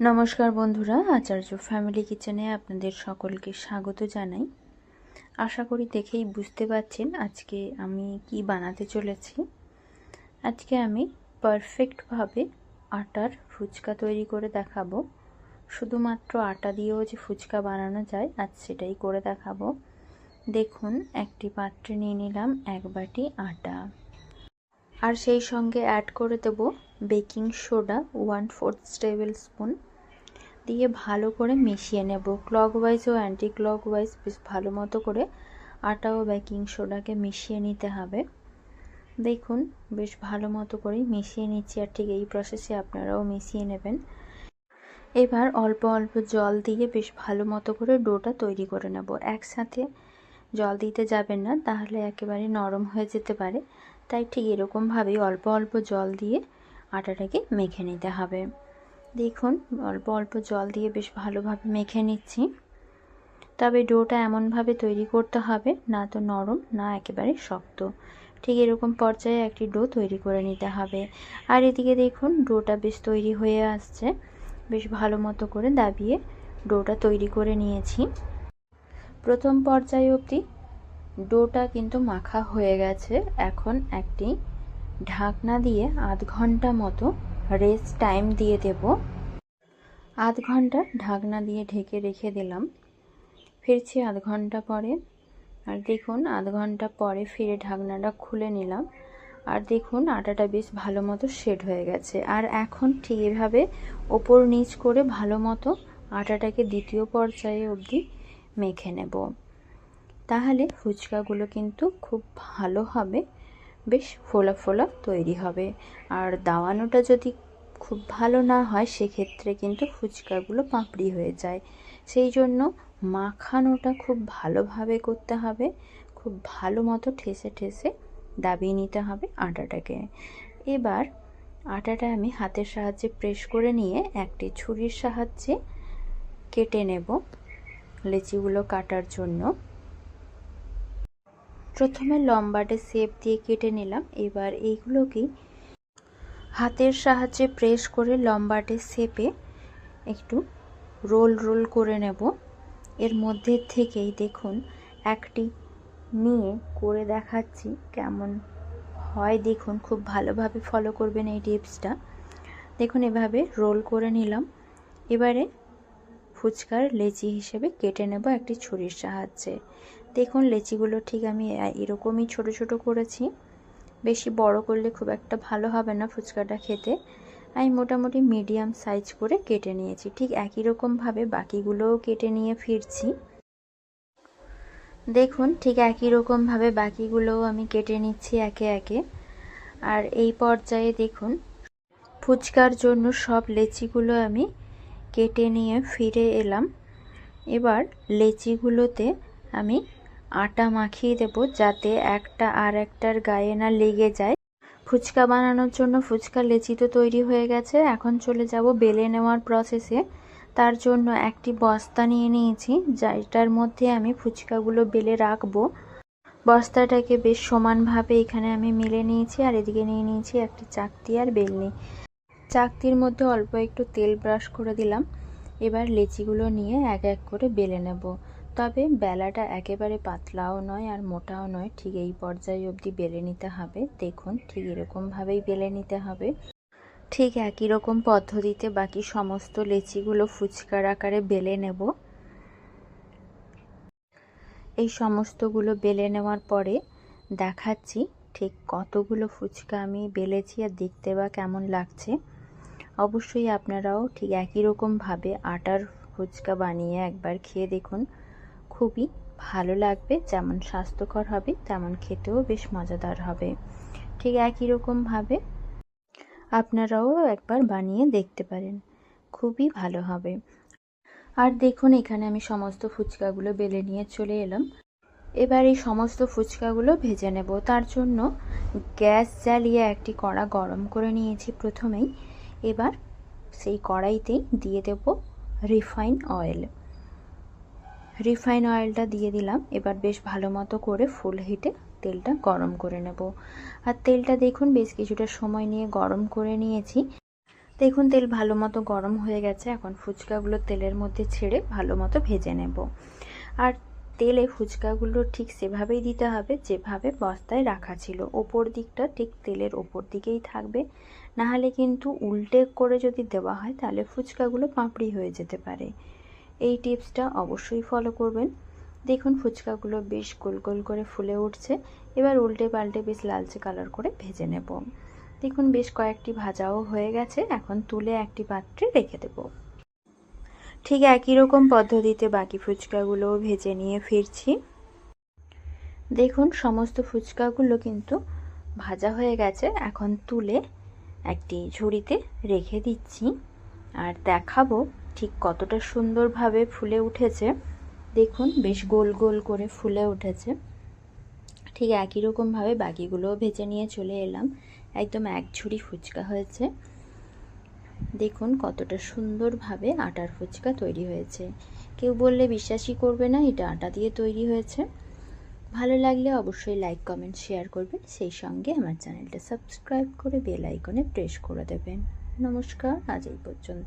নমস্কার বন্ধুরা, আচার্য ফ্যামিলি কিচেনে আপনাদের সকলকে স্বাগত জানাই। আশা করি দেখেই বুঝতে পারছেন আজকে আমি কি বানাতে চলেছি। আজকে আমি পারফেক্টভাবে আটার ফুচকা তৈরি করে দেখাবো। শুধুমাত্র আটা দিয়েও যে ফুচকা বানানো যায়, আজ সেটাই করে দেখাবো। দেখুন, একটি পাত্রে নিয়ে নিলাম এক বাটি আটা। আর সেই সঙ্গে অ্যাড করে দেবো baking soda one fourth tablespoon দিয়ে ভালো করে মিশিয়ে নেব। ক্লকওয়াইজ ও অ্যান্টি ক্লকওয়াইজ বেশ ভালো মতো করে আটা ও বেকিং সোডাকে মিশিয়ে নিতে হবে। দেখুন, বেশ ভালো মতো করেই মিশিয়ে নিচ্ছি আর ঠিক এই প্রসেসে আপনারাও মিশিয়ে নেবেন। এবার অল্প অল্প জল দিয়ে বেশ ভালো মতো করে ডোটা তৈরি করে নেব। একসাথে জল দিতে যাবেন না, তাহলে একেবারে নরম হয়ে যেতে পারে। তাই ঠিক এরকমভাবেই অল্প অল্প জল দিয়ে আটাটাকে মেখে নিতে হবে। দেখুন, অল্প অল্প জল দিয়ে বেশ ভালোভাবে মেখে নিচ্ছি। তবে ডোটা এমনভাবে তৈরি করতে হবে, না তো নরম, না একেবারে শক্ত। ঠিক এরকম পর্যায়ে একটি ডো তৈরি করে নিতে হবে। আর এদিকে দেখুন, ডোটা বেশ তৈরি হয়ে আসছে। বেশ ভালো মতো করে দাবিয়ে ডোটা তৈরি করে নিয়েছি। প্রথম পর্যায়ে অবধি ডোটা কিন্তু মাখা হয়ে গেছে। এখন একটি ঢাকনা দিয়ে আধ ঘণ্টা মতো রেস্ট টাইম দিয়ে দেব। আধ ঘণ্টা ঢাকনা দিয়ে ঢেকে রেখে দিলাম। ফিরছি আধ ঘণ্টা পরে। আর দেখুন, আধ ঘণ্টা পরে ফিরে ঢাকনাটা খুলে নিলাম। আর দেখুন, আটাটা বেশ ভালো মতো শেড হয়ে গেছে। আর এখন ঠিক এভাবে ওপর নিচ করে ভালো মতো আটাটাকে দ্বিতীয় পর্যায়ে অবধি মেখে নেব। তাহলে ফুচকাগুলো কিন্তু খুব ভালো হবে, বেশ ফোলা ফোলা তৈরি হবে। আর দাওয়ানোটা যদি খুব ভালো না হয়, সেক্ষেত্রে কিন্তু ফুচকাগুলো পাপড়ি হয়ে যায়। সেই জন্য মাখানোটা খুব ভালোভাবে করতে হবে। খুব ভালো মতো ঠেসে ঠেসে দাবিয়ে নিতে হবে আটাটাকে। এবার আটাটা আমি হাতের সাহায্যে প্রেস করে নিয়ে একটি ছুরির সাহায্যে কেটে নেব লেচিগুলো কাটার জন্য। প্রথমে লম্বাটে শেপ দিয়ে কেটে নিলাম। এবার এইগুলোকেই হাতের সাহায্যে প্রেস করে লম্বাটে শেপে একটু রোল রোল করে নেব। এর মধ্যে থেকেই দেখুন, একটি নিয়ে করে দেখাচ্ছি কেমন হয়। দেখুন, খুব ভালোভাবে ফলো করবেন এই টিপসটা। দেখুন, এভাবে রোল করে নিলাম। এবারে ফুচকার লেচি হিসেবে কেটে নেব একটি ছুরির সাহায্যে। দেখুন, লেচিগুলো ঠিক আমি এরকমই ছোট ছোট করেছি। বেশি বড় করলে খুব একটা ভালো হবে না ফুচকাটা খেতে। আমি মোটামুটি মিডিয়াম সাইজ করে কেটে নিয়েছি। ঠিক একই রকমভাবে বাকিগুলোও কেটে নিয়ে ফিরছি। দেখুন, ঠিক একই রকমভাবে বাকিগুলোও আমি কেটে নিচ্ছি একে একে। আর এই পর্যায়ে দেখুন, ফুচকার জন্য সব লেচিগুলো আমি কেটে নিয়ে ফিরে এলাম। এবার লেচিগুলোতে আমি আটা মাখিয়ে দেব যাতে একটা আর একটার গায়ে না লেগে যায়। ফুচকা বানানোর জন্য ফুচকা লেচি তো তৈরি হয়ে গেছে। এখন চলে যাব বেলে নেওয়ার প্রসেসে তার জন্য একটি বস্তা নিয়ে নিয়েছি যেটার মধ্যে আমি ফুচকাগুলো বেলে রাখব। বস্তাটাকে বেশ সমানভাবে এখানে আমি মিলে নিয়েছি আর এদিকে নিয়ে নিয়েছি একটি চাকতি আর বেলনি। চাকতির মধ্যে অল্প একটু তেল ব্রাশ করে দিলাম। এবার লেচিগুলো নিয়ে এক এক করে বেলে নেব। তবে বেলাটা একেবারে পাতলাও নয় আর মোটাও নয়, ঠিক এই পর্যায়ে অবধি বেলে নিতে হবে। দেখুন, ঠিক এরকমভাবেই বেলে নিতে হবে। ঠিক একই রকম পদ্ধতিতে বাকি সমস্ত লেচিগুলো ফুচকার আকারে বেলে নেব। এই সমস্তগুলো বেলে নেওয়ার পরে দেখাচ্ছি ঠিক কতগুলো ফুচকা আমি বেলেছি আর দেখতে বা কেমন লাগছে। অবশ্যই আপনারাও ঠিক একই রকমভাবে আটার ফুচকা বানিয়ে একবার খেয়ে দেখুন। খুবই ভালো লাগবে, যেমন স্বাস্থ্যকর হবে, তেমন খেতেও বেশ মজাদার হবে। ঠিক একই রকমভাবে আপনারাও একবার বানিয়ে দেখতে পারেন। খুবই ভালো হবে। আর দেখুন, এখানে আমি সমস্ত ফুচকাগুলো বেলে নিয়ে চলে এলাম। এবার এই সমস্ত ফুচকাগুলো ভেজে নেব। তার জন্য গ্যাস জ্বালিয়ে একটি কড়া গরম করে নিয়েছি প্রথমেই। এবার সেই কড়াইতেই দিয়ে দেব রিফাইন অয়েল। রিফাইন অয়েলটা দিয়ে দিলাম। এবার বেশ ভালো মতো করে ফুল হিটে তেলটা গরম করে নেব। আর তেলটা দেখুন, বেশ কিছুটা সময় নিয়ে গরম করে নিয়েছি। দেখুন, তেল ভালো মতো গরম হয়ে গেছে। এখন ফুচকাগুলো তেলের মধ্যে ছেড়ে ভালো মতো ভেজে নেব। আর তেলে ফুচকাগুলো ঠিক সেভাবেই দিতে হবে, যেভাবে বস্তায় রাখা ছিল। ওপর দিকটা ঠিক তেলের ওপর দিকেই থাকবে। নাহলে কিন্তু উল্টে করে যদি দেওয়া হয়, তাহলে ফুচকাগুলো পাঁপড়ি হয়ে যেতে পারে। এই টিপসটা অবশ্যই ফলো করবেন। দেখুন ফুচকাগুলো বেশ গোল গোল করে ফুলে উঠছে। এবার উল্টে পাল্টে বেশ লালচে কালার করে ভেজে নেব। দেখুন বেশ কয়েকটি ভাজাও হয়ে গেছে। এখন তুলে একটি পাত্রে রেখে দেব। ঠিক একই রকম পদ্ধতিতে বাকি ফুচকাগুলোও ভেজে নিয়ে ফিরছি। দেখুন সমস্ত ফুচকাগুলো কিন্তু ভাজা হয়ে গেছে। এখন তুলে একটি ঝুড়িতে রেখে দিচ্ছি। আর দেখাবো ঠিক কতটা সুন্দরভাবে ফুলে উঠেছে, দেখুন, বেশ গোল গোল করে ফুলে উঠেছে। ঠিক একই রকমভাবে বাকিগুলোও ভেজে নিয়ে চলে এলাম। একদম এক ঝুড়ি ফুচকা হয়েছে। দেখুন, কতটা সুন্দরভাবে আটার ফুচকা তৈরি হয়েছে। কেউ বললে বিশ্বাসই করবে না, এটা আটা দিয়ে তৈরি হয়েছে। ভালো লাগলে অবশ্যই লাইক, কমেন্ট, শেয়ার করবেন। সেই সঙ্গে আমার চ্যানেলটা সাবস্ক্রাইব করে বেল আইকনে প্রেস করে দেবেন। নমস্কার, আজ এই পর্যন্ত।